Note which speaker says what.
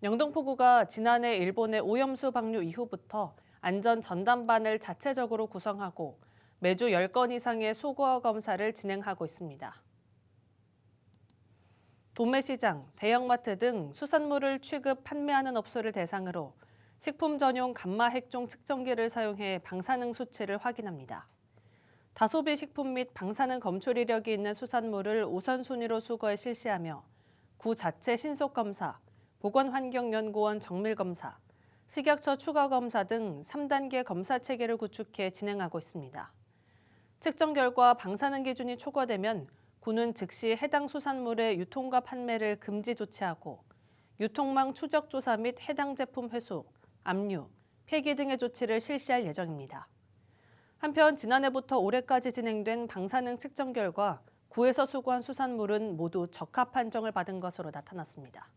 Speaker 1: 영등포구가 지난해 일본의 오염수 방류 이후부터 안전 전담반을 자체적으로 구성하고 매주 10건 이상의 수거 검사를 진행하고 있습니다. 도매시장, 대형마트 등 수산물을 취급 판매하는 업소를 대상으로 식품 전용 감마 핵종 측정기를 사용해 방사능 수치를 확인합니다. 다소비 식품 및 방사능 검출 이력이 있는 수산물을 우선순위로 수거해 실시하며 구 자체 신속 검사, 보건환경연구원 정밀 검사, 식약처 추가 검사 등 3단계 검사 체계를 구축해 진행하고 있습니다. 측정 결과 방사능 기준이 초과되면 구는 즉시 해당 수산물의 유통과 판매를 금지 조치하고 유통망 추적 조사 및 해당 제품 회수, 압류, 폐기 등의 조치를 실시할 예정입니다. 한편 지난해부터 올해까지 진행된 방사능 측정 결과 구에서 수거한 수산물은 모두 적합 판정을 받은 것으로 나타났습니다.